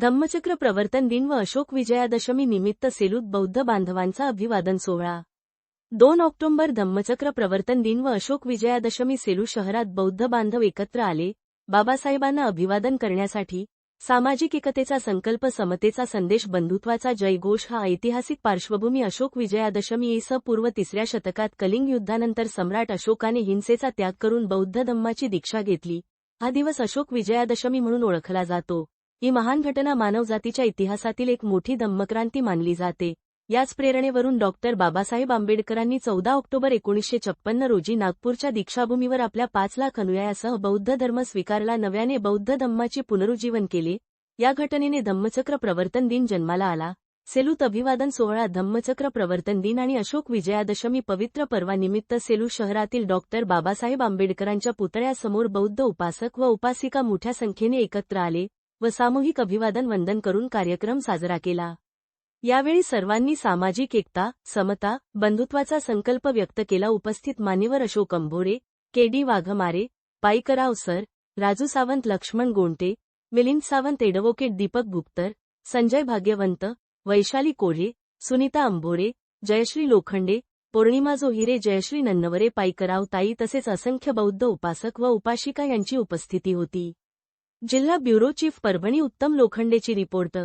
धम्मचक्र प्रवर्तन दिन व अशोक विजयादशमी निमित्त सेलूत बौद्ध बांधवांचा अभिवादन सोहळा. दोन ऑक्टोबर धम्मचक्र प्रवर्तन दिन व अशोक विजयादशमी सेलू शहरात बौद्ध बांधव एकत्र आले बाबासाहेबांना अभिवादन करण्यासाठी सामाजिक एकतेचा संकल्प समतेचा संदेश बंधुत्वाचा जयघोष हा ऐतिहासिक पार्श्वभूमी अशोक विजयादशमी इस पूर्व तिसऱ्या शतकात कलिंग युद्धानंतर सम्राट अशोकाने हिंसेचा त्याग करून बौद्ध धम्माची दीक्षा घेतली. हा दिवस अशोक विजयादशमी म्हणून ओळखला जातो. ही महान घटना मानवजातीच्या इतिहासातील एक मोठी धम्मक्रांती मानली जाते. याच प्रेरणेवरून डॉक्टर बाबासाहेब आंबेडकरांनी चौदा ऑक्टोबर एकोणीसशे छप्पन्न रोजी नागपूरच्या दीक्षाभूमीवर आपल्या पाच लाख अनुयायासह बौद्ध धर्म स्वीकारला नव्याने बौद्ध धम्माचे पुनरुज्जीवन केले. या घटनेने धम्मचक्र प्रवर्तन दिन जन्माला आला. सेलूत अभिवादन सोहळा धम्मचक्र प्रवर्तन दिन आणि अशोक विजयादशमी पवित्र पर्वानिमित्त सेलू शहरातील डॉक्टर बाबासाहेब आंबेडकरांच्या पुतळ्यासमोर बौद्ध उपासक व उपासिका मोठ्या संख्येने एकत्र आले. व सामूहिक अभिवादन वंदन करून कार्यक्रम साजरा केला. यावेळी सर्वांनी सामाजिक एकता समता बंधुत्वाचा संकल्प व्यक्त केला. उपस्थित मान्यवर Ashok Ambhore K D Waghmare Paikrao sir Raju Sawant Laxman Gonte Milind Sawant advocate Deepak Guptar Sanjay Bhagyawant Vaishali Kolhe Sunita Ambhore Jayashree Lokhande Pournima Johire Jayashree Nannaware Paikrao ताई तसेच असंख्य बौद्ध उपासक व उपाशिका यांची उपस्थिती होती. जिल्हा ब्युरो चीफ परभणी उत्तम लोखंडेची रिपोर्ट